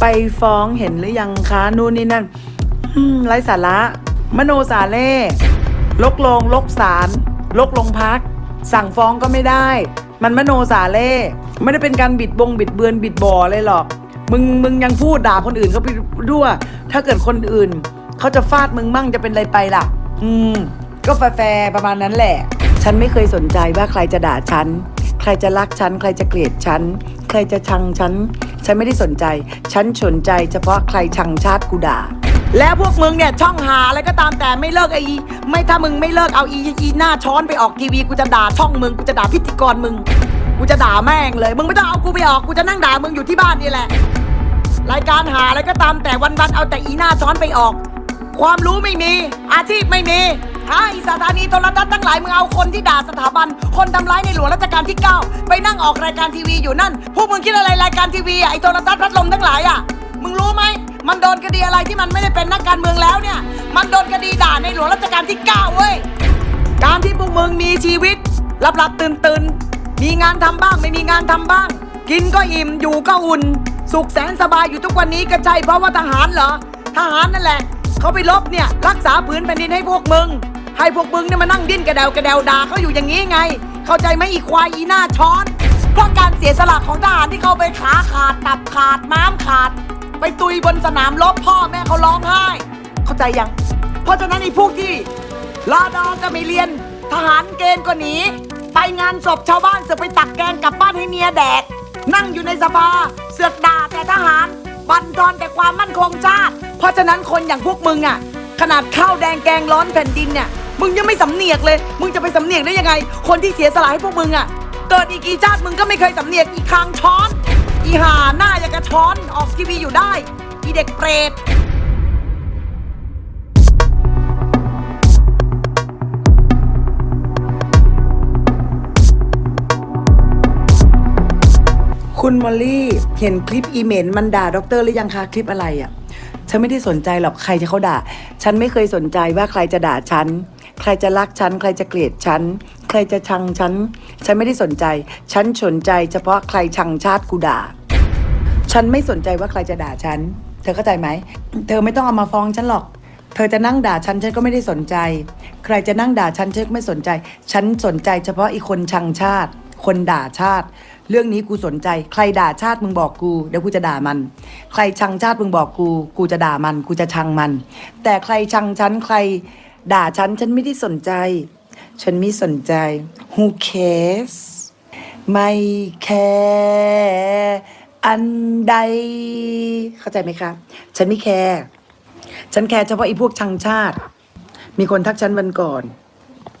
ไปฟ้องเห็นหรือยังคะนู่นนี่นั่นไร้สาระ มโนสาเล่ลกลงลกศาลลกโรงพัก สั่งฟ้องก็ไม่ได้ มันมโนสาเล่ไม่ได้เป็นการบิดบงบิดเบือนบิดบ่อเลยหรอก มึงมึงยังพูดด่าคนอื่นเขาไปด้วย ถ้าเกิดคนอื่นเขาจะฟาดมึงมั่งจะเป็นอะไรไปล่ะ อืม ก็แฟร์ประมาณนั้นแหละ ฉันไม่เคยสนใจว่าใครจะด่าฉัน ใครจะรักฉัน ใครจะเกลียดฉัน ใครจะชังฉัน ฉันไม่ได้สนใจ ฉันสนใจเฉพาะใครชังชาติกูด่า แล้วพวกมึงเนี่ยช่องหาอะไรก็ตามแต่ไม่เลิกไอ้อีไม่ถ้ามึงไม่เลิกเอาอีอีหน้าช้อนไปออกทีวีกูจะด่าช่องมึงกูจะด่าพิธีกรมึง กูจะด่าแม่งเลย มึงไม่ต้องเอากูไปออกกูจะนั่งด่ามึงอยู่ที่บ้านนี่แหละ รายการหาอะไรก็ตามแต่วันๆเอาแต่อีหน้าช้อนไปออก ความรู้ไม่มีอาชีพไม่มี ฮะอีสถานีโทรทัศน์ทั้งหลายมึงเอาคนที่ด่าสถาบัน คนทำร้ายในหลวงรัชกาลที่ 9 ไปนั่งออกรายการทีวีอยู่นั่น พวกมึงคิดอะไรรายการทีวีอะไอโทรทัศน์พัดลมทั้งหลายอะ มึงรู้ไหม มันโดนคดีอะไรที่มันไม่ได้เป็นนักการเมืองแล้วเนี่ย มันโดนคดีด่าในหลวงรัชกาลที่ 9 เว้ย การที่พวกมึงมีชีวิตหลับหลับตื่นตื่นมีงานทำบ้างไม่มีงานทำบ้าง กินก็อิ่มอยู่ก็อุ่น สุขแสนสบายอยู่ทุกวันนี้ก็ใช่เพราะว่าทหารเหรอ ทหารนั่นแหละ เขาไปลบเนี่ยรักษาผืนแผ่นดินให้พวกมึง ให้พวกมึงเนี่ยมานั่งดิ้นกระเดวกระเดวด่าเขาอยู่อย่างนี้ไง เข้าใจไหมอีควายอีหน้าช้อน เพราะการเสียสละของทหารที่เขาไปขาขาดตับขาดม้ามขาด ไปตุยบนสนามรบพ่อแม่เขาร้องไห้ เข้าใจยัง เพราะฉะนั้นไอ้พวกที่รอดอก็ไม่เรียน ทหารเกณฑ์ก็หนีไปงานศพชาวบ้านเสือกไปตักแกงกลับบ้านให้เมียแดก นั่งอยู่ในสภาเสือกด่าแต่ทหาร บันทอนแต่ความมั่นคงชาติ เพราะฉะนั้นคนอย่างพวกมึงอะ ขนาดข้าวแดงแกงร้อนแผ่นดินเนี่ย มึงยังไม่สำเนียกเลย มึงจะไปสำเนียกได้ยังไง คนที่เสียสละให้พวกมึงอะเกิดอีกกี่ชาติมึงก็ไม่เคยสำเนียกอีกคางช้อน อีห่าหน้าอย่างกระช้อนออกทีวีอยู่ได้ อีเด็กเปรตคุณมอลลี่เห็นคลิปอีเมลมันด่าด็อกเตอร์หรือยังคะคลิปอะไรอะ่ะ ฉันไม่ได้สนใจหรอกใครจะเขาด่า ฉันไม่เคยสนใจว่าใครจะด่าฉัน ใครจะรักฉัน ใครจะเกลียดฉัน ใครจะชังฉัน ฉันไม่ได้สนใจ ฉันสนใจ เฉพาะใครชังชาติกูด่า ฉันไม่สนใจว่าใครจะด่าฉัน เธอเข้าใจไหม เธอไม่ต้องเอามาฟ้องฉันหรอก เธอจะนั่งด่าฉันฉันก็ไม่ได้สนใจ ใครจะนั่งด่าฉันฉันก็ไม่สนใจ ฉันสนใจ เฉพาะอีคนชังชาติ คนด่าชาติ เรื่องนี้กูสนใจ ใครด่าชาติมึงบอกกูเดี๋ยวกูจะด่ามัน ใครชังชาติมึงบอกกู กูจะด่ามัน กูจะชังมัน แต่ใครชังฉันใคร ด่าฉัน ฉันไม่ได้สนใจ ฉันไม่สนใจ who cares ไม่แคร์อันใด เข้าใจไหมครับฉันไม่แคร์ฉันแคร์เฉพาะไอ้พวกชังชาติ มีคนทักฉันวันก่อน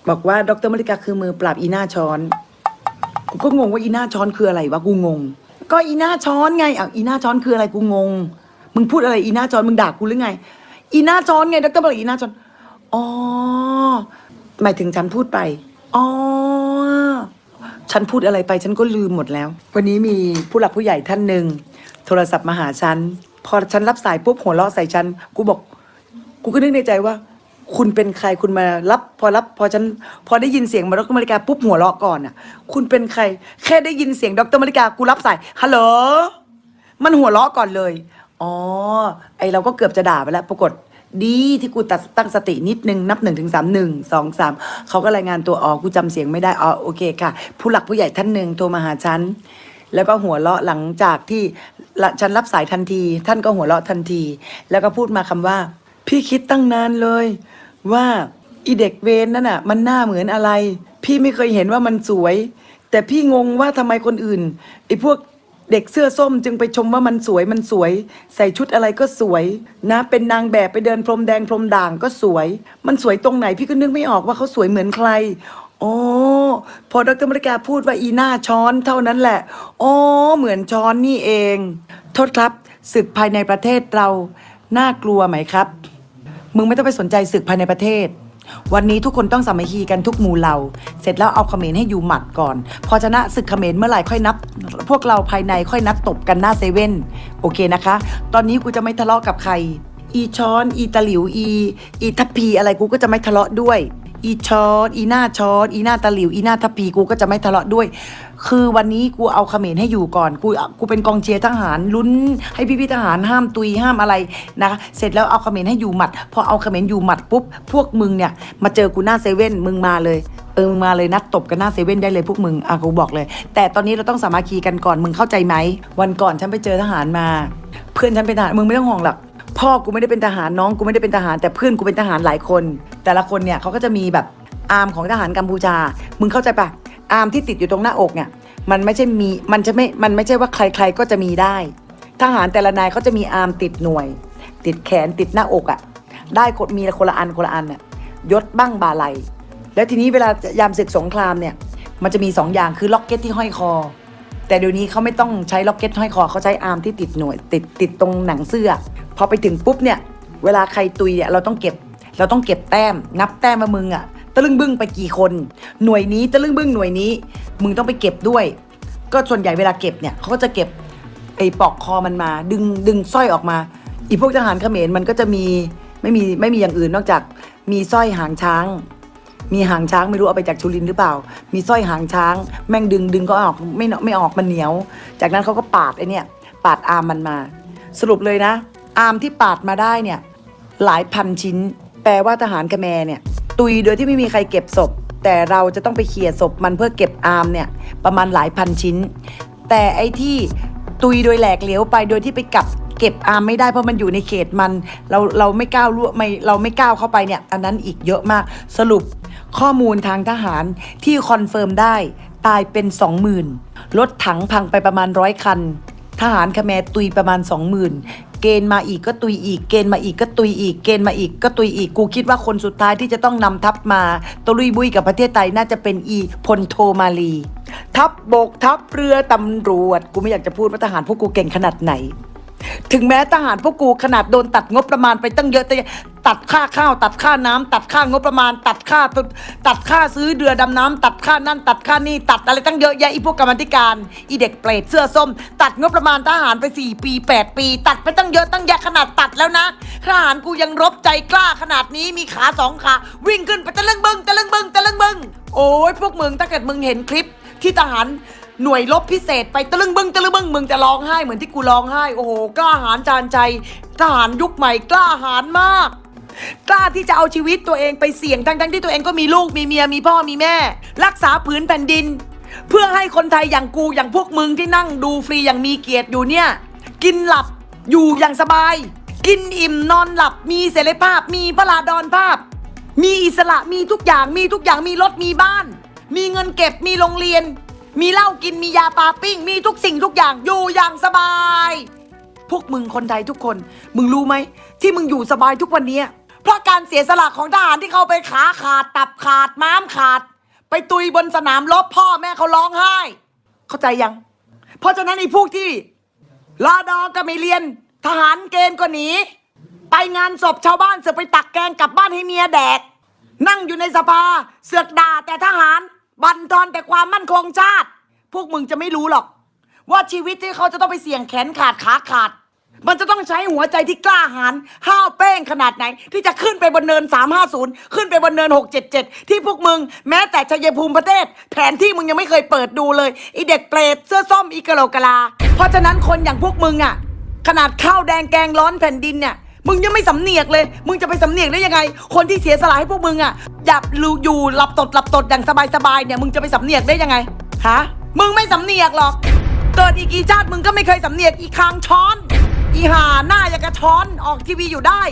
บอกว่าดรมริกาคือมือปราบอีหน้าช้อน กูก็งงว่าอีหน้าช้อนคืออะไรวะกูงง ก็อีหน้าช้อนไงอะอีหน้าช้อนคืออะไรกูงง มึงพูดอะไรอีหน้าช้อนมึงด่ากูหรือไง อีหน้าช้อนไงดรบอกอีหน้าช้อน อ๋อ หมายถึงฉันพูดไป อ๋อ ฉันพูดอะไรไปฉันก็ลืมหมดแล้ว วันนี้มีผู้หลักผู้ใหญ่ท่านหนึ่งโทรศัพท์มาหาฉัน พอฉันรับสายปุ๊บหัวเราะใส่ฉัน กูบอก กูก็นึกในใจว่า คุณเป็นใครคุณมารับ พอรับ พอฉัน พอได้ยินเสียงมาดรมาริกาปุ๊บหัวเราะก่อนอะ คุณเป็นใคร แค่ได้ยินเสียงดรมาริกากูรับสาย ฮัลโหล มันหัวเราะก่อนเลย อ๋อ ไอเราก็เกือบจะด่าไปแล้ว ปรากฏ ดีที่กูตัดตั้งสตินิดนึงนับหนึ่งถึงสามหนึ่งสองสามเขาก็รายงานตัวอ๋อกูจำเสียงไม่ได้อ๋อโอเคค่ะ ผู้หลักผู้ใหญ่ท่านหนึ่งโทรมาหาฉันแล้วก็หัวเราะหลังจากที่ฉันรับสายทันที ท่านก็หัวเราะทันที แล้วก็พูดมาคำว่า พี่คิดตั้งนานเลย ว่าอีเด็กเวนนั่นน่ะ มันหน้าเหมือนอะไร พี่ไม่เคยเห็นว่ามันสวย แต่พี่งงว่าทำไมคนอื่นไอ้พวก เด็กเสื้อส้มจึงไปชมว่ามันสวยมันสวย ใส่ชุดอะไรก็สวย นะ เป็นนางแบบไปเดินพรมแดงพรมด่างก็สวย มันสวยตรงไหนพี่ก็นึกไม่ออกว่าเขาสวยเหมือนใครอ๋อพอดรมริกาพูดว่าอีหน้าช้อนเท่านั้นแหละอ๋อเหมือนช้อนนี่เอง โทษครับศึกภายในประเทศเรา น่ากลัวไหมครับ มึงไม่ต้องไปสนใจศึกภายในประเทศ วันนี้ทุกคนต้องสามัคคีกันทุกหมู่เหล่า เสร็จแล้วเอาเขมรให้อยู่หมัดก่อน พอชนะศึกเขมรเมื่อไหร่ค่อยนับ พวกเราภายในค่อยนัดตบกันหน้าเซเว่นโอเคนะคะ ตอนนี้กูจะไม่ทะเลาะกับใคร อีช้อน อีตะหลิว อี อีทัพพีอะไรกูก็จะไม่ทะเลาะด้วย อีชอตอีหน้าชอตอีหน้าตะหลิวอีหน้าทะปีกูก็จะไม่ทะเลาะด้วย คือวันนี้กูเอาเขมรให้อยู่ก่อนกูกูเป็นกองเชียร์ทหารลุ้น ให้พี่พี่ทหารห้ามตุยห้ามอะไรนะคะเสร็จแล้วเอาเขมรให้อยู่หมัด พอเอาเขมรอยู่หมัดปุ๊บพวกมึงเนี่ย มาเจอกูหน้าเซเว่นมึงมาเลยเออมึงมาเลยนัดตบกันหน้าเซเว่นได้เลยพวกมึงอะกูบอกเลย แต่ตอนนี้เราต้องสามัคคีกันก่อนมึงเข้าใจไหมวันก่อนฉันไปเจอทหารมา เพื่อนฉันเป็นทหารมึงไม่ต้องห่วงหรอก พ่อกูไม่ได้เป็นทหารน้องกูไม่ได้เป็นทหาร แต่เพื่อนกูเป็นทหารหลายคน แต่ละคนเนี่ยเขาก็จะมีแบบอาร์มของทหารกัมพูชา มึงเข้าใจปะอาร์มที่ติดอยู่ตรงหน้าอกเนี่ยมันไม่ใช่มีมันจะไม่มันไม่ใช่ว่าใครๆก็จะมีได้ ทหารแต่ละนายเขาจะมีอาร์มติดหน่วย ติดแขนติดหน้าอกอะ่ะได้คนมีคนละอันคนละอันน่ะยศบ้างบาไหลแล้วทีนี้เวลายามศึกสงครามเนี่ยมันจะมีสองอย่างคือล็อกเก็ตที่ห้อยคอ แต่เดี๋ยวนี้เขาไม่ต้องใช้ล็อกเก็ตห้อยคอเขาใช้อาร์มที่ติดหน่วย ติดติดตรงหนังเสื้อ พอไปถึงปุ๊บเนี่ย เวลาใครตุยเนี่ยเราต้องเก็บ เราต้องเก็บแต้ม นับแต้มมามึงอะตะลึงบึ้งไปกี่คน หน่วยนี้ตะลึงบึ้งหน่วยนี้ มึงต้องไปเก็บด้วย ก็ส่วนใหญ่เวลาเก็บเนี่ยเขาก็จะเก็บไอ้ปลอกคอมันมา ดึงดึงสร้อยออกมาอีพวกทหารเขมรมันก็จะมีไม่มีไม่มีอย่างอื่นนอกจากมีสร้อยหางช้าง มีหางช้างไม่รู้เอาไปจากชุลินหรือเปล่า มีสร้อยหางช้าง แม่งดึงดึงก็ออกไม่ไม่ออกมันเหนียว จากนั้นเขาก็ปาดไอเนี่ย ปาดอาร์มมันมา สรุปเลยนะ อาร์มที่ปาดมาได้เนี่ยหลายพันชิ้น แปลว่าทหารกระแมเนี่ยตุยโดยที่ไม่มีใครเก็บศพ แต่เราจะต้องไปเคลียศพมันเพื่อเก็บอาร์มเนี่ยประมาณหลายพันชิ้น แต่ไอ้ที่ตุยโดยแหลกเหลวไปโดยที่ไปกับเก็บอาร์มไม่ได้เพราะมันอยู่ในเขตมัน เราเราไม่ก้าวล่วไม่เราไม่ก้าวเข้าไปเนี่ย อันนั้นอีกเยอะมากสรุป ข้อมูลทางทหารที่คอนเฟิร์มได้ตายเป็น 20,000รถถังพังไปประมาณร้อยคัน ทหารคแมตุยประมาณ 20,000 เกณฑ์มาอีกก็ตุยอีก เกณฑ์มาอีกก็ตุยอีก เกณฑ์มาอีกก็ตุยอีก กูคิดว่าคนสุดท้ายที่จะต้องนำทัพมาตะลุยบุยกับประเทศไทยน่าจะเป็นอีพลโทมาลี ทัพบบกทัพเรือตำรวจ กูไม่อยากจะพูดว่าทหารพวกกูเก่งขนาดไหน ถึงแม้ทหารพวกกูขนาดโดนตัดงบประมาณไปตั้งเยอะแต่ตัดค่าข้าว ตัดค่าน้ำตัดค่างบประมาณ ตัดค่าตัดค่าซื้อเรือดำน้ำตัดค่านั่น ตัดค่านี่ตัดอะไรตั้งเยอะแยะอีพวกกรรมธิการอีเด็กเปรตเสื้อส้ม ตัดงบประมาณทหารไป 4 ปี 8 ปี ตัดไปตั้งเยอะตั้งแยะขนาดตัดแล้วนะทหารกูยังรบใจกล้าขนาดนี้มีขาสองขาวิ่งขึ้นไปตะลึงบึงตะลึงบึงตะลึงบึงโอ้ยพวกมึงถ้าเกิดมึงเห็นคลิปที่ทหาร หน่วยลบพิเศษไปตะลึงบึงตะลึงบึงมึงจะร้องไห้เหมือนที่กูร้องไห้โอ้โหกล้าหาญจานใจทหารยุคใหม่กล้าหาญมาก กล้าที่จะเอาชีวิตตัวเองไปเสี่ยงทั้งทั้งๆที่ตัวเองก็มีลูกมีเมียมีพ่อมีแม่ รักษาผืนแผ่นดิน เพื่อให้คนไทยอย่างกูอย่างพวกมึงที่นั่งดูฟรีอย่างมีเกียรติอยู่เนี่ย กินหลับอยู่อย่างสบาย กินอิ่มนอนหลับมีเสรีภาพ มีพระราดอนภาพ มีอิสระมีทุกอย่างมีทุกอย่างมีรถมีบ้าน มีเงินเก็บมีโรงเรียน มีเหล้ากินมียาปาปิ้ง มีทุกสิ่งทุกอย่างอยู่อย่างสบาย พวกมึงคนไทยทุกคน มึงรู้ไหม ที่มึงอยู่สบายทุกวันนี้เพราะการเสียสละของทหารที่เขาไปขาขาดตับขาดม้ามขาด ไปตุยบนสนามรบพ่อแม่เขาร้องไห้ เข้าใจยัง เพราะฉะนั้นไอ้พวกที่ลาดอก็ไม่เรียน ทหารเกณฑ์ก็หนีไปงานศพชาวบ้านเสือไปตักแกงกลับบ้านให้เมียแดก นั่งอยู่ในสภาเสือกด่าแต่ทหาร บันทอนแต่ความมั่นคงชาติ พวกมึงจะไม่รู้หรอก ว่าชีวิตที่เขาจะต้องไปเสี่ยงแขนขาดขาขาด มันจะต้องใช้หัวใจที่กล้าหาญห้าวเป้งขนาดไหน ที่จะขึ้นไปบนเนิน 350 ขึ้นไปบนเนิน 677 ที่พวกมึง แม้แต่ชัยภูมิประเทศ แผนที่มึงยังไม่เคยเปิดดูเลยอีเด็กเปรตเสื้อส้มอีกะโหลกกะลา เพราะฉะนั้นคนอย่างพวกมึงอะ ขนาดข้าวแดงแกงร้อนแผ่นดินเนี่ย มึงยังไม่สำเนียกเลย มึงจะไปสำเนียกได้ยังไง คนที่เสียสละให้พวกมึงอะอยากรูอยู่หลับตดหลับตดอย่างสบายๆเนี่ยมึงจะไปสำเนียกได้ยังไงฮะมึงไม่สำเนียกหรอก เกิดอีกกี่ชาติมึงก็ไม่เคยสำเนียกอีคางช้อน อีห่าหน้าอย่างกระช้อนออกทีวีอยู่ได้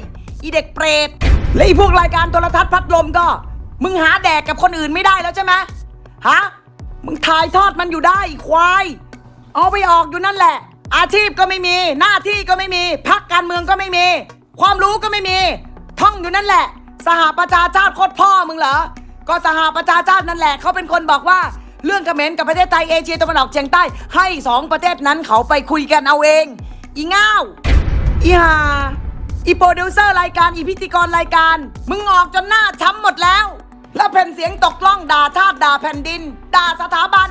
อีเด็กเปรตและอีพวกรายการโทรทัศน์พัดลมก็ มึงหาแดกกับคนอื่นไม่ได้แล้วใช่ไหมฮะมึงถ่ายทอดมันอยู่ได้อีควาย เอาไปออกอยู่นั่นแหละ อาชีพก็ไม่มี หน้าที่ก็ไม่มีพักการเมืองก็ไม่มี ความรู้ก็ไม่มี ท่องอยู่นั่นแหละ สหประชาชาติโคตรพ่อมึงเหรอ ก็สหประชาชาตินั่นแหละ เขาเป็นคนบอกว่าเรื่องเขมรกับประเทศไทยเอเชียตะวันออกเฉียงใต้ ให้สองประเทศนั้นเขาไปคุยกันเอาเอง อีง่าวอีหาอีโปรดิวเซอร์รายการอีพิธีกรรายการ มึงออกจนหน้าช้ำหมดแล้ว แล้วแผ่นเสียงตกล่องด่าชาติด่าแผ่นดิน ด่าสถาบัน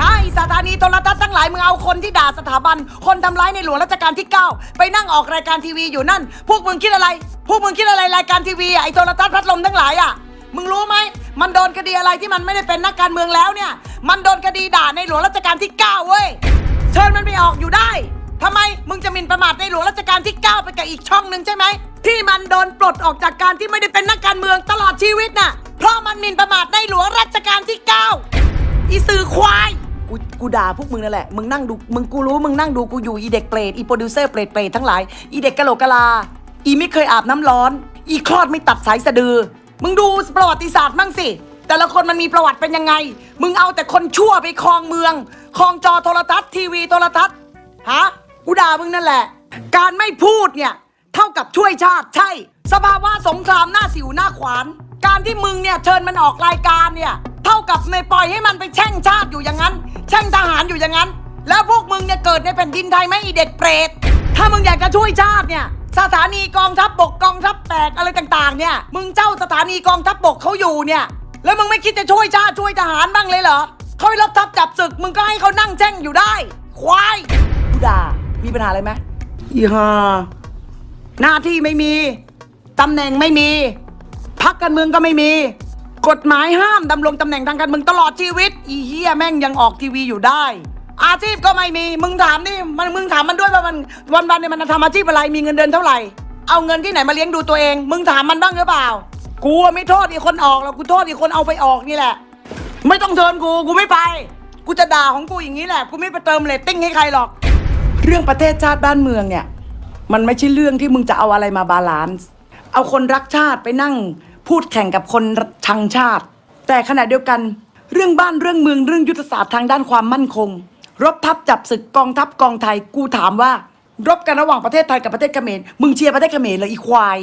ให้สถานีโทรทัศน์ทั้งหลายมึงเอาคนที่ด่าสถาบัน คนทำร้ายในหลวงรัชกาลที่ 9 ไปนั่งออกรายการทีวีอยู่นั่น พวกมึงคิดอะไร พวกมึงคิดอะไรรายการทีวีอะไอโทรทัศน์พัดลมทั้งหลายอะ มึงรู้ไหม มันโดนคดีอะไรที่มันไม่ได้เป็นนักการเมืองแล้วเนี่ย มันโดนคดีด่าในหลวงรัชกาลที่ 9 เว้ย เชิญมันไปออกอยู่ได้ทำไมมึงจะหมิ่นประมาทในหลวงรัชกาลที่ 9 ไปกับอีกช่องหนึ่งใช่ไหมที่มันโดนปลดออกจากการที่ไม่ได้เป็นนักการเมืองตลอดชีวิตน่ะ เพราะมันหมิ่นประมาทในหลวงรัชกาลที่ 9 อีสื่อควาย กูกูด่าพวกมึงนั่นแหละ มึงนั่งดูมึงกูรู้มึงนั่งดูกูอยู่อีเด็กเปรตอีโปรดิวเซอร์เปรตเปรตทั้งหลายอีเด็กกะโหลกกะลา อีไม่เคยอาบน้ำร้อน อีคลอดไม่ตัดสายสะดือ มึงดูประวัติศาสตร์มั่งสิ แต่ละคนมันมีประวัติเป็นยังไง มึงเอาแต่คนชั่วไปครองเมืองครองจอโทรทัศน์ทีวีโทรทัศน์ฮะกูด่ามึงนั่นแหละ การไม่พูดเนี่ยเท่ากับช่วยชาติใช่ สภาวะสงครามหน้าสิวหน้าขวาน การที่มึงเนี่ยเชิญมันออกรายการเนี่ย เท่ากับในปล่อยให้มันไปแช่งชาติอยู่อย่างนั้น แช่งทหารอยู่อย่างนั้น แล้วพวกมึงเนี่ยเกิดในแผ่นดินไทยไหมอีเด็กเปรต ถ้ามึงอยากจะช่วยชาติเนี่ย สถานีกองทัพบกกองทัพแตกอะไรต่างๆ เนี่ย มึงเจ้าสถานีกองทัพบกเขาอยู่เนี่ย แล้วมึงไม่คิดจะช่วยชาติช่วยทหารบ้างเลยเหรอเขาไปรบทัพจับศึก มึงก็ให้เขานั่งแช่งอยู่ได้ ควายกูด่ามีปัญหาอะไรไหมอีห่าหน้าที่ไม่มีตำแหน่งไม่มีพักการเมืองก็ไม่มี กฎหมายห้ามดำรงตำแหน่งทางการเมืองตลอดชีวิต อีเฮียแม่งยังออกทีวีอยู่ได้ อาชีพก็ไม่มี มึงถามนี่มันมึงถามมันด้วยว่ามันวันวันๆเนี่ยมันทำอาชีพอะไรมีเงินเดือนเท่าไหร่ เอาเงินที่ไหนมาเลี้ยงดูตัวเอง มึงถามมันบ้างหรือเปล่า กูอะไม่โทษอีคนออกหรอกกูโทษอีคนเอาไปออกนี่แหละ ไม่ต้องเชิญกูกูไม่ไป กูจะด่าของกูอย่างนี้แหละกูไม่ไปเติมเรตติ้งให้ใครหรอก เรื่องประเทศชาติบ้านเมืองเนี่ย มันไม่ใช่เรื่องที่มึงจะเอาอะไรมาบาลานซ์ เอาคนรักชาติไปนั่ง พูดแข่งกับคนชังชาติ แต่ขณะเดียวกัน เรื่องบ้านเรื่องเมืองเรื่องยุทธศาสตร์ทางด้านความมั่นคง รบทัพจับศึกกองทัพกองไทยกูถามว่า รบกันระหว่างประเทศไทยกับประเทศเขมรมึงเชียร์ประเทศเขมรเหรออีควาย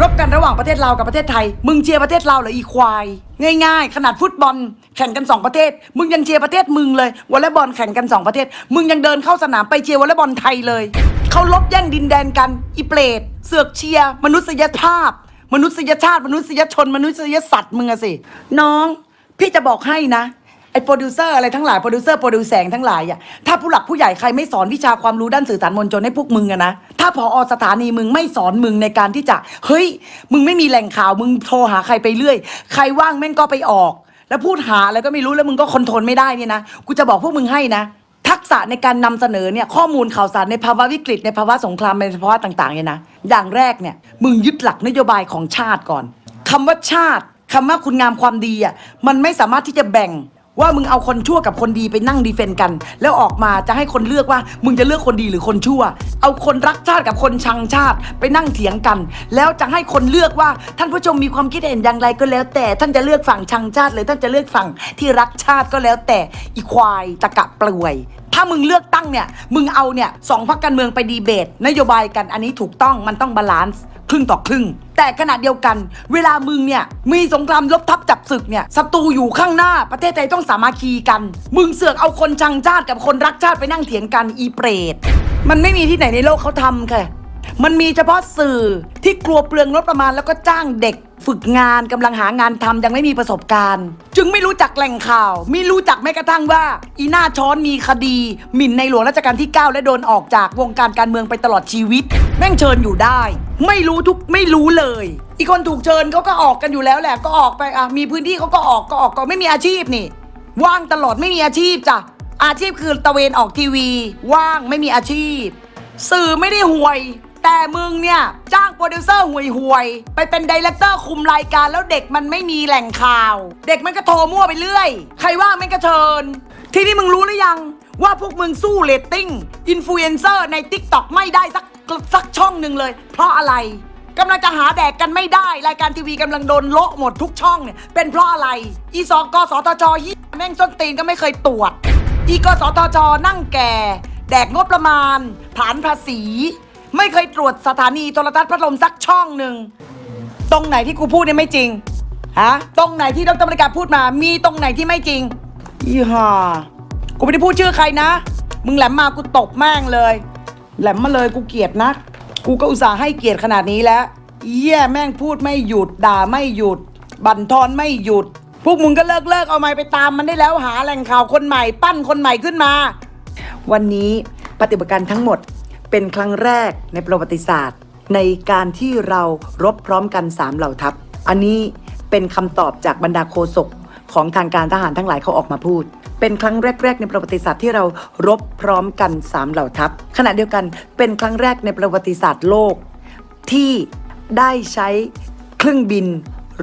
รบกันระหว่างประเทศลาวกับประเทศไทย มึงเชียร์ประเทศลาวเหรออีควาย ง่ายๆ ขนาดฟุตบอลแข่งกันสองประเทศ มึงยังเชียร์ประเทศมึงเลยวอลเลย์บอลแข่งกันสองประเทศ มึงยังเดินเข้าสนามไปเชียร์วอลเลย์บอลไทยเลย เขาลบแย่งดินแดนกันอีเปรตเสือกเชียร์มนุษยภาพ มนุษยชาติ มนุษยชน มนุษยสัตว์มึงอะสิ น้อง พี่จะบอกให้นะ ไอ้โปรดิวเซอร์อะไรทั้งหลายโปรดิวเซอร์โปรดิวแสงทั้งหลายอะถ้าผู้หลักผู้ใหญ่ใครไม่สอนวิชาความรู้ด้านสื่อสารมวลชนให้พวกมึงอะนะ ถ้าพออสถานีมึงไม่สอนมึงในการที่จะ เฮ้ย มึงไม่มีแหล่งข่าวมึงโทรหาใครไปเรื่อย ใครว่างแม่งก็ไปออก แล้วพูดหาอะไรก็ไม่รู้แล้วมึงก็คอนโทรลไม่ได้เนี่ยนะ กูจะบอกพวกมึงให้นะ ทักษะในการนำเสนอเนี่ยข้อมูลข่าวสารในภาวะวิกฤตในภาวะสงครามในภาวะต่างๆเนี่ยนะอย่างแรกเนี่ยมึงยึดหลักนโยบายของชาติก่อนคำว่าชาติคำว่าคุณงามความดีอะมันไม่สามารถที่จะแบ่ง ว่ามึงเอาคนชั่วกับคนดีไปนั่งดีเฟนต์กัน แล้วออกมาจะให้คนเลือกว่า มึงจะเลือกคนดีหรือคนชั่ว เอาคนรักชาติกับคนชังชาติไปนั่งเถียงกัน แล้วจะให้คนเลือกว่าท่านผู้ชมมีความคิดเห็นอย่างไรก็แล้ว แต่ท่านจะเลือกฝั่งชังชาติหรือท่านจะเลือกฝั่งที่รักชาติก็แล้ว แต่อีควายตะกะปลวยถ้ามึงเลือกตั้งเนี่ย มึงเอาเนี่ยสองพักการเมืองไปดีเบต นโยบายกันอันนี้ถูกต้องมันต้องบาลานซ์ ครึ่งต่อครึ่ง แต่ขณะเดียวกัน เวลามึงเนี่ยมีสงครามลบทับจับศึกเนี่ยศัตรูอยู่ข้างหน้าประเทศไทยต้องสามัคคีกัน มึงเสือกเอาคนชังชาติกับคนรักชาติไปนั่งเถียงกันอีเปรตมันไม่มีที่ไหนในโลกเขาทำค่ะ มันมีเฉพาะสื่อที่กลัวเปลืองงบประมาณแล้วก็จ้างเด็กฝึกงานกำลังหางานทำยังไม่มีประสบการณ์ จึงไม่รู้จักแหล่งข่าว ไม่รู้จักแม้กระทั่งว่า อีหน้าช้อนมีคดี หมิ่นในหลวงรัชกาลที่ 9 และโดนออกจากวงการการเมืองไปตลอดชีวิต แม่งเชิญอยู่ได้ ไม่รู้ทุกไม่รู้เลย อีกคนถูกเชิญเขาก็ออกกันอยู่แล้วแหละก็ออกไปอะมีพื้นที่เขาก็ออกก็ออกก็ไม่มีอาชีพนี่ ว่างตลอดไม่มีอาชีพจ้ะอาชีพคือตะเวนออกทีวี ว่างไม่มีอาชีพ สื่อไม่ได้ห่วย แต่มึงเนี่ย จ้างโปรดิวเซอร์ห่วยห่วยไปเป็นดีเลกเตอร์คุมรายการแล้วเด็กมันไม่มีแหล่งข่าว เด็กมันก็โทรมั่วไปเรื่อย ใครว่างแม่งก็เชิญ ทีนี้มึงรู้หรือยัง ว่าพวกมึงสู้เรตติ้งอินฟลูเอนเซอร์ใน t ิ k t o k ไม่ได้สักสักช่องหนึ่งเลย เพราะอะไรกำลังจะหาแดกกันไม่ได้ รายการทีวีกำลังโดนโละหมดทุกช่องเนี่ยเป็นเพราะอะไร อีสกสทชยี่แม่งส้นตีนก็ไม่เคยตรวจ อีกสทชนั่งแก่ แดกงบประมาณ ฐานภาษี ไม่เคยตรวจสถานีโทรทัศน์พัดลมสักช่องหนึ่ง ตรงไหนที่กูพูดเนี่ยไม่จริง ฮะ ตรงไหนที่ดรบริการพูดมา มีตรงไหนที่ไม่จริง อีห่า กูไม่ได้พูดชื่อใครนะ มึงแหลมมากูตบแม่งเลย แหลมมาเลยกูเกลียดนะ กูก็อุตส่าห์ให้เกียรติขนาดนี้แล้วเยี่ยแม่งพูดไม่หยุดด่าไม่หยุด บั่นทอนไม่หยุด พวกมึงก็เลิกเลิกเอาไม้ไปตามมันได้แล้วหาแหล่งข่าวคนใหม่ ปั้นคนใหม่ขึ้นมา วันนี้ปฏิบัติการทั้งหมด เป็นครั้งแรกในประวัติศาสตร์ ในการที่เรารบพร้อมกันสามเหล่าทัพ อันนี้เป็นคำตอบจากบรรดาโฆษกของทางการทหารทั้งหลายเขาออกมาพูด เป็นครั้งแรก ๆ ในประวัติศาสตร์ที่เรารบพร้อมกันสามเหล่าทัพ ขณะเดียวกันเป็นครั้งแรกในประวัติศาสตร์โลก ที่ได้ใช้เครื่องบิน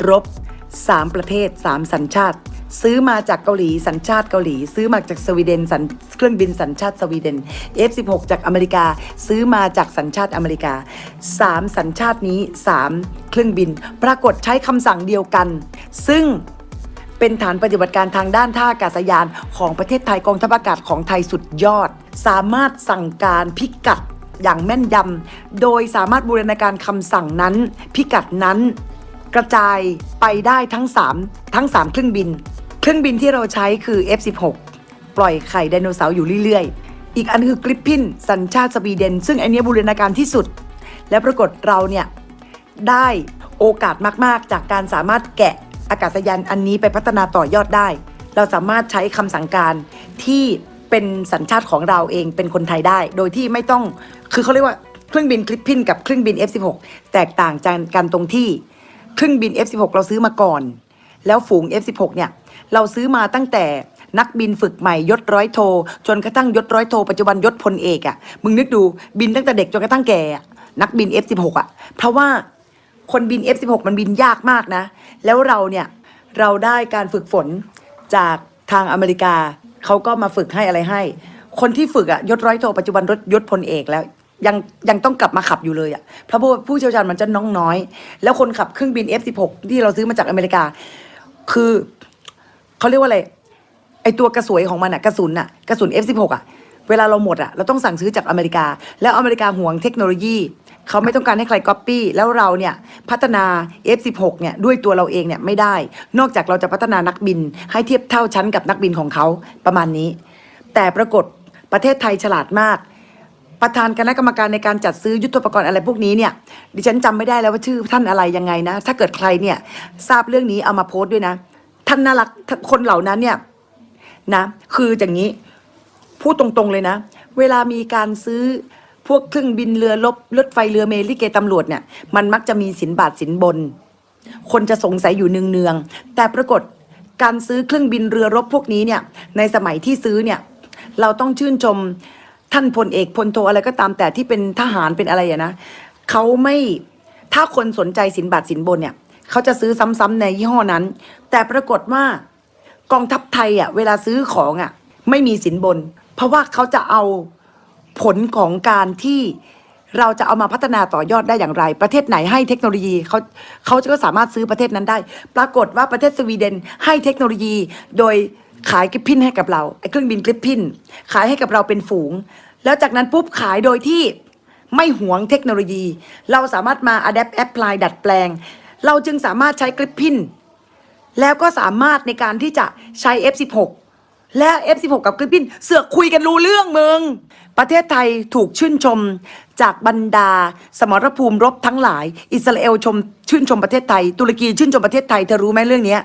รบ 3 ประเทศ 3 สัญชาติ ซื้อมาจากเกาหลีสัญชาติเกาหลี ซื้อมาจากสวีเดนสัญเครื่องบินสัญชาติสวีเดน F16 จากอเมริกา ซื้อมาจากสัญชาติอเมริกา 3 สัญชาตินี้ 3 เครื่องบิน ปรากฏใช้คำสั่งเดียวกัน ซึ่งเป็นฐานปฏิบัติการทางด้านท่าอากาศยานของประเทศไทยกองทัพอากาศของไทยสุดยอด สามารถสั่งการพิกัดอย่างแม่นยำโดยสามารถบูรณาการคำสั่งนั้น พิกัดนั้น กระจายไปได้ทั้ง 3 ทั้ง 3 เครื่องบิน เครื่องบินที่เราใช้คือ F16 ปล่อยไข่ไดโนเสาร์อยู่เรื่อยๆ อีกอันคือกริปพินสัญชาติสวีเดน ซึ่งอันนี้บูรณาการที่สุด และปรากฏเราเนี่ย ได้โอกาสมากๆ จากการสามารถแกะอากาศยานอันนี้ไปพัฒนาต่อยอดได้ เราสามารถใช้คำสั่งการที่เป็นสัญชาติของเราเองเป็นคนไทยได้ โดยที่ไม่ต้องคือเขาเรียกว่าเครื่องบินคลิปพินกับเครื่องบิน F16 แตกต่างกันตรงที่เครื่องบิน F16 เราซื้อมาก่อน แล้วฝูง F16 เนี่ยเราซื้อมาตั้งแต่นักบินฝึกใหม่ยศร้อยโท จนกระทั่งยศร้อยโท ปัจจุบันยศพลเอกอะ่ะมึงนึกดูบินตั้งแต่เด็กจนกระทั่งแก่ะนักบิน F16 อะ่ะเพราะว่าคนบิน F16 มันบินยากมากนะ แล้วเราเนี่ยเราได้การฝึกฝนจากทางอเมริกาเขาก็มาฝึกให้อะไรให้ คนที่ฝึกอะยศร้อยโทปัจจุบันรถยศพลเอกแล้วยังยังต้องกลับมาขับอยู่เลยอะเพราะว่าผู้เชี่ยวชาญมันจะน้องน้อย แล้วคนขับเครื่องบิน F16 ที่เราซื้อมาจากอเมริกา คือเขาเรียกว่าอะไรไอตัวกระสวยของมันอะกระสุนอะกระสุน F16 อะเวลาเราหมดอะเราต้องสั่งซื้อจากอเมริกา แล้วอเมริกาห่วงเทคโนโลยีเขาไม่ต้องการให้ใครก๊อปปี้แล้วเราเนี่ยพัฒนา F16 เนี่ยด้วยตัวเราเองเนี่ยไม่ได้ นอกจากเราจะพัฒนานักบิน ให้เทียบเท่าชั้นกับนักบินของเขาประมาณนี้ แต่ปรากฏประเทศไทยฉลาดมาก ประธานคณะกรรมการในการจัดซื้อยุทธปกรณ์อะไรพวกนี้เนี่ย ดิฉันจำไม่ได้แล้วว่าชื่อท่านอะไรยังไงนะ ถ้าเกิดใครเนี่ยทราบเรื่องนี้เอามาโพสต์ด้วยนะ ท่านน่ารักคนเหล่านั้นเนี่ยนะ คืออย่างนี้พูดตรงๆเลยนะ เวลามีการซื้อพวกเครื่องบินเรือลบรถไฟเรือเมลิเกตำรวจเนี่ย มันมักจะมีสินบาทสินบน คนจะสงสัยอยู่เนืองๆแต่ปรากฏการซื้อเครื่องบินเรือรบพวกนี้เนี่ย ในสมัยที่ซื้อเนี่ย เราต้องชื่นชม ท่านพลเอกพลโทอะไรก็ตามแต่ที่เป็นทหารเป็นอะไรอะนะเขาไม่ถ้าคนสนใจสินบาทสินบนเนี่ยเขาจะซื้อซ้ำๆในยี่ห้อนั้น แต่ปรากฏว่ากองทัพไทยอะเวลาซื้อของอะไม่มีสินบน เพราะว่าเขาจะเอาผลของการที่เราจะเอามาพัฒนาต่อยอดได้อย่างไร ประเทศไหนให้เทคโนโลยีเขาเขาก็สามารถซื้อประเทศนั้นได้ ปรากฏว่าประเทศสวีเดนให้เทคโนโลยีโดย ขายกริปพินให้กับเราไอ้เครื่องบินกริปพินขายให้กับเราเป็นฝูง แล้วจากนั้นปุ๊บขายโดยที่ไม่หวงเทคโนโลยี เราสามารถมา adapt apply ดัดแปลง เราจึงสามารถใช้กริปพินแล้วก็สามารถในการที่จะใช้ F16 และ F16 กับกริปปินเสือกคุยกันรู้เรื่องมึง ประเทศไทยถูกชื่นชมจากบรรดา สมรภูมิรบทั้งหลาย อิสราเอลชมชื่นชมประเทศไทย ตุรกีชื่นชมประเทศไทยเธอรู้ไหมเรื่องนี้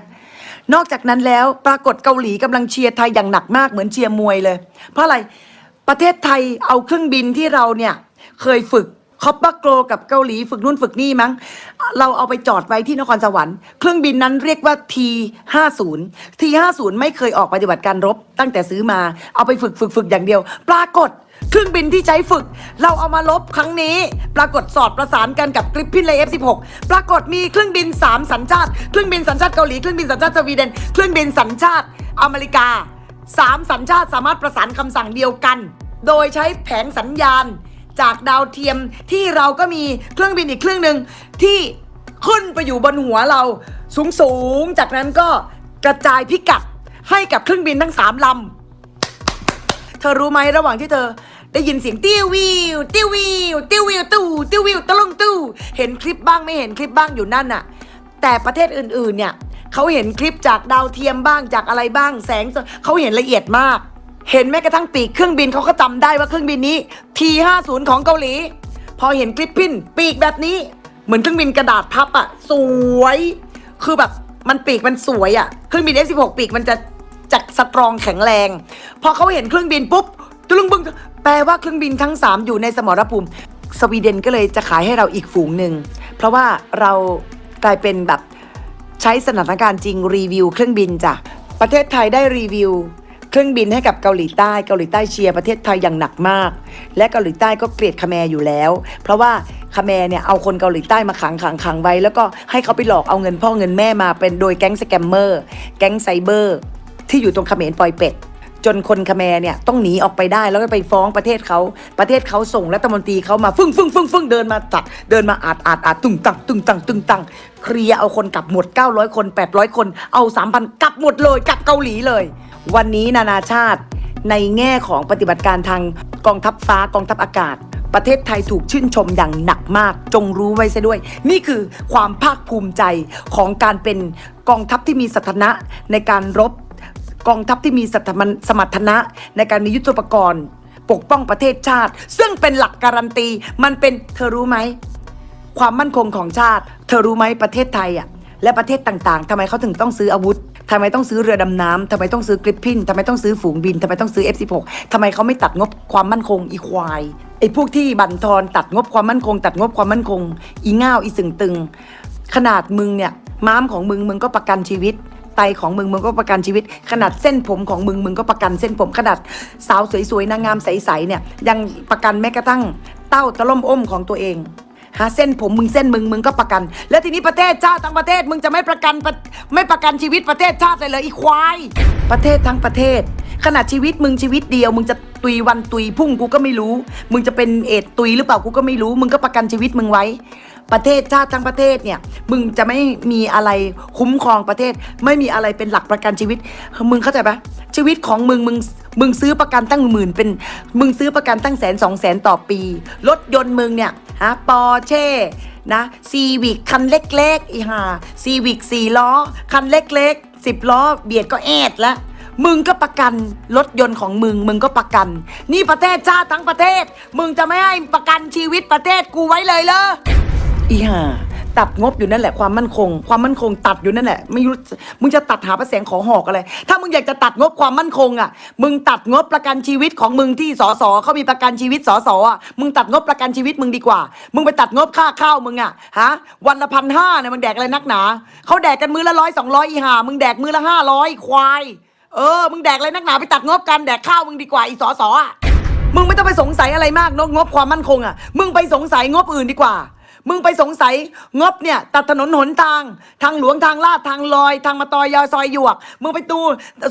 นอกจากนั้นแล้วปรากฏเกาหลีกำลังเชียร์ไทยอย่างหนักมากเหมือนเชียร์มวยเลย เพราะอะไรประเทศไทยเอาเครื่องบินที่เราเนี่ยเคยฝึกคอปปาโกลกับเกาหลีฝึกนู่นฝึกนี่มั้ง เราเอาไปจอดไว้ที่นครสวรรค์เครื่องบินนั้นเรียกว่า T50 T50 ไม่เคยออกปฏิบัติการรบตั้งแต่ซื้อมาเอาไปฝึกฝึกฝึกอย่างเดียว ปรากฏ เครื่องบินที่ใช้ฝึก เราเอามาลบครั้งนี้ ปรากฏสอดประสานกันกับกริปพินเลย F16 ปรากฏมีเครื่องบิน 3 สัญชาติ เครื่องบินสัญชาติเกาหลี เครื่องบินสัญชาติสวีเดน เครื่องบินสัญชาติอเมริกาสามสัญชาติสามารถประสานคำสั่งเดียวกัน โดยใช้แผงสัญญาณจากดาวเทียมที่เราก็มีเครื่องบินอีกเครื่องหนึ่งที่ขึ้นไปอยู่บนหัวเราสูงสูงๆจากนั้นก็กระจายพิกัดให้กับเครื่องบินทั้งสามลำ เธอรู้ไหมระหว่างที่เธอ ได้ยินเสียงติ้ววิวติ้ววิวติ้ววิวตู้ติ้ววิวตะลุงตู้เห็นคลิปบ้างไม่เห็นคลิปบ้างอยู่นั่นน่ะ แต่ประเทศอื่นๆเนี่ยเขาเห็นคลิปจากดาวเทียมบ้างจากอะไรบ้างแสงเขาเห็นละเอียดมาก เห็นแม้กระทั่งปีกเครื่องบินเขาก็จำได้ว่าเครื่องบินนี้ T50 ของเกาหลี พอเห็นคลิปพินปีกแบบนี้ เหมือนเครื่องบินกระดาษพับอะสวย คือแบบมันปีกมันสวยอะเครื่องบิน F16 ปีกมันจะจัดสตรองแข็งแรง พอเขาเห็นเครื่องบินปุ๊บตะลึงบึง แปลว่าเครื่องบินทั้ง 3 อยู่ในสมรภูมิ สวีเดนก็เลยจะขายให้เราอีกฝูงหนึ่ง เพราะว่าเรากลายเป็นแบบใช้สถานการณ์จริงรีวิวเครื่องบินจ้ะ ประเทศไทยได้รีวิว เครื่องบินให้กับเกาหลีใต้ เกาหลีใต้เชียร์ประเทศไทยอย่างหนักมาก และเกาหลีใต้ก็เกลียดคาแมร์อยู่แล้ว เพราะว่าคาแมร์เนี่ยเอาคนเกาหลีใต้มาขังขังขังไว้ แล้วก็ให้เขาไปหลอกเอาเงินพ่อเงินแม่มาเป็นโดยแก๊งสแกมเมอร์ แก๊งไซเบอร์ ที่อยู่ตรงเขมรปอยเป็ด จนคนคาแมรเนี่ยต้องหนีออกไปได้แล้วก็ไปฟ้องประเทศเขาประเทศเขาส่งรัฐมนตรีเขามาฟึ่งฟึ่งฟึ่งฟึ่งเดินมาตัดเดินมาอาดอาดอาดตึงตังตึงตังตึงตังเคลียเอาคนกลับหมด 900 คน 800 คนเอา 3,000 กลับหมดเลยกลับเกาหลีเลย วันนี้นานาชาติในแง่ของปฏิบัติการทางกองทัพฟ้ากองทัพอากาศ ประเทศไทยถูกชื่นชมอย่างหนักมาก จงรู้ไว้ซะด้วย นี่คือความภาคภูมิใจของการเป็นกองทัพที่มีสถานะในการรบ กองทัพที่มีสมรรถนะในการมียุทธปกรณ์ ปกป้องประเทศชาติ ซึ่งเป็นหลักการันตี มันเป็นเธอรู้ไหม ความมั่นคงของชาติ เธอรู้ไหมประเทศไทยอะและประเทศต่างๆทำไมเขาถึงต้องซื้ออาวุธทำไมต้องซื้อเรือดำน้ำทำไมต้องซื้อกริปพินทำไมต้องซื้อฝูงบินทำไมต้องซื้อ F16 ทำไมเขาไม่ตัดงบความมั่นคงอีควายไอ้พวกที่บั่นทอนตัดงบความมั่นคง ตัดงบความมั่นคง อีง่าวอีสึงตึง ขนาดมึงเนี่ยม้ามของมึงมึงก็ประกันชีวิต ไตของมึงมึงก็ประกันชีวิต ขนาดเส้นผมของมึงมึงก็ประกันเส้นผมขนาดสาวสวยๆนางงามใสๆเนี่ยยังประกันแม้กระทั่งเต้าตะล่มอ้มของตัวเองหาเส้นผมมึงเส้นมึงมึงก็ประกัน แล้วทีนี้ประเทศชาติทั้งประเทศมึงจะไม่ประกันไม่ประกันชีวิตประเทศชาติเลยเหรออีควาย ประเทศทั้งประเทศ ขนาดชีวิตมึงชีวิตเดียว มึงจะตุยวันตุยพุ่งกูก็ไม่รู้ มึงจะเป็นเอดตุยหรือเปล่ากูก็ไม่รู้ มึงก็ประกันชีวิตมึงไว้ ประเทศชาติทั้งประเทศเนี่ย มึงจะไม่มีอะไรคุ้มครองประเทศ ไม่มีอะไรเป็นหลักประกันชีวิต มึงเข้าใจปะชีวิตของมึงมึงมึงซื้อประกันตั้งหมื่นเป็น มึงซื้อประกันตั้งแสนสองแสนต่อปี รถยนต์มึงเนี่ยฮะปอร์เช่นะซีวิกคันเล็กๆอีห่าซีวิกสี่ล้อ คันเล็กๆสิบล้อ เบียดก็แอดแล้วมึงก็ประกันรถยนต์ของมึง มึงก็ประกัน นี่ประเทศชาติทั้งประเทศ มึงจะไม่ให้ประกันชีวิตประเทศกูไว้เลยเหรอ อีห่าตัดงบอยู่นั่นแหละความมั่นคง ความมั่นคงตัดอยู่นั่นแหละไม่รู้มึงจะตัดหาประแสงขอหอกอะไร ถ้ามึงอยากจะตัดงบความมั่นคงอะ มึงตัดงบประกันชีวิตของมึงที่สอสอเขามีประกันชีวิตสอสออะมึงตัดงบประกันชีวิตมึงดีกว่า มึงไปตัดงบค่าข้าวมึงอะฮะวันละพันห้าเนี่ยมึงแดกอะไรนักหนาเขาแดกกันมือละร้อยสองร้อยอีห่ามึงแดกมือละห้าร้อยควายเออมึงแดกอะไรนักหนาไปตัดงบกันแดกข้าวมึงดีกว่าอีสอสอะมึงไม่ต้องไปสงสัยอะไรมากนกงบความมั่นคงอะมึงไปสงสัยงบอื่นดีกว่า มึงไปสงสัยงบเนี่ย ตัดถนนหนทาง ทางหลวงทางลาดทางลอย ทางมาตอยยาซอยหยวก มึงไปดู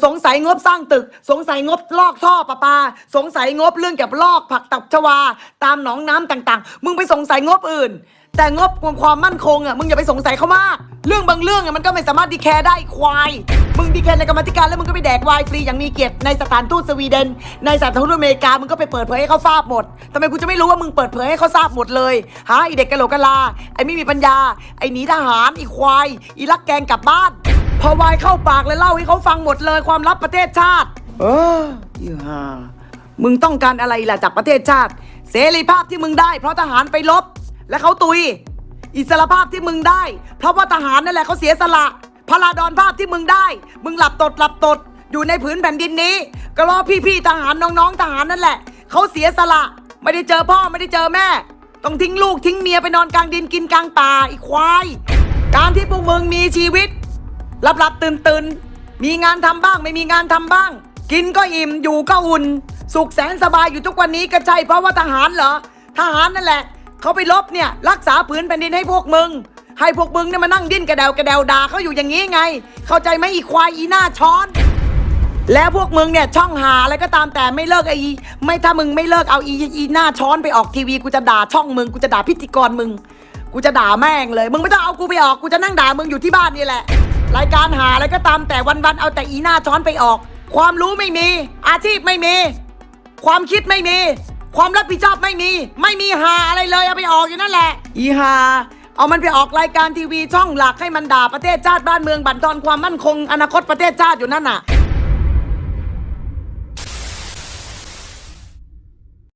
สงสัยงบสร้างตึก สงสัยงบลอกท่อประปา สงสัยงบเรื่องเกี่ยวกับลอกผักตับชวา ตามหนองน้ำต่าง ๆ มึงไปสงสัยงบอื่น แต่งบความมั่นคงอะมึงอย่าไปสงสัยเขามาก เรื่องบางเรื่องอะมันก็ไม่สามารถดีแคร์ได้ควาย มึงดีแคร์ในกรรมธิการแล้วมึงก็ไปแดกวน์ฟรีอย่างมีเกียรติในสถานทูตสวีเดน ในสถานทูตอเมริกามึงก็ไปเปิดเผยให้เขาทราบหมดทำไมกูจะไม่รู้ว่ามึงเปิดเผยให้เขาทราบหมดเลยฮะไอเด็กกะโหลกกะลาไอไม่มีปัญญา ไอหนีทหารอีควายอีลักแกงกลับบ้าน พอวายเข้าปากเลยเล่าให้เขาฟังหมดเลยความลับประเทศชาติ เอออีห่ามึงต้องการอะไรล่ะจากประเทศชาติ เสรีภาพที่มึงได้ เพราะทหารไปลบ และเขาตุย อิสรภาพที่มึงได้ เพราะว่าทหารนั่นแหละเขาเสียสละพลาดอนภาพที่มึงได้ มึงหลับตดหลับตดอยู่ในผืนแผ่นดินนี้ ก็รอพี่ๆทหารน้องๆทหารนั่นแหละเขาเสียสละ ไม่ได้เจอพ่อไม่ได้เจอแม่ ต้องทิ้งลูกทิ้งเมียไปนอนกลางดินกินกลางป่าอีควาย การที่พวกมึงมีชีวิตหลับหลับตื่นตื่นมีงานทำบ้างไม่มีงานทำบ้าง กินก็อิ่มอยู่ก็อุ่น สุขแสนสบายอยู่ทุกวันนี้ก็ใช่เพราะว่าทหารเหรอทหารนั่นแหละ เขาไปลบเนี่ย รักษาผืนแผ่นดินให้พวกมึง ให้พวกมึงเนี่ยมานั่งดิ้นกระเดวกระเดวด่าเขาอยู่อย่างนี้ไง เข้าใจไหมอีควายอีหน้าช้อน แล้วพวกมึงเนี่ยช่องหาอะไรก็ตามแต่ไม่เลิกไอ้ไม่ถ้ามึงไม่เลิกเอาอีอีหน้าช้อนไปออกทีวีกูจะด่าช่องมึงกูจะด่าพิธีกรมึง กูจะด่าแม่งเลย มึงไม่ต้องเอากูไปออกกูจะนั่งด่ามึงอยู่ที่บ้านนี่แหละ รายการหาอะไรก็ตามแต่วันๆเอาแต่อีหน้าช้อนไปออก ความรู้ไม่มี อาชีพไม่มี ความคิดไม่มี ความรับผิดชอบไม่มี ไม่มีหาอะไรเลยเอาไปออกอยู่นั่นแหละ อีหาเอามันไปออกรายการทีวีช่องหลักให้มันด่าประเทศชาติบ้านเมืองบั่นทอนความมั่นคง อนาคตประเทศชาติอยู่นั่นน่ะ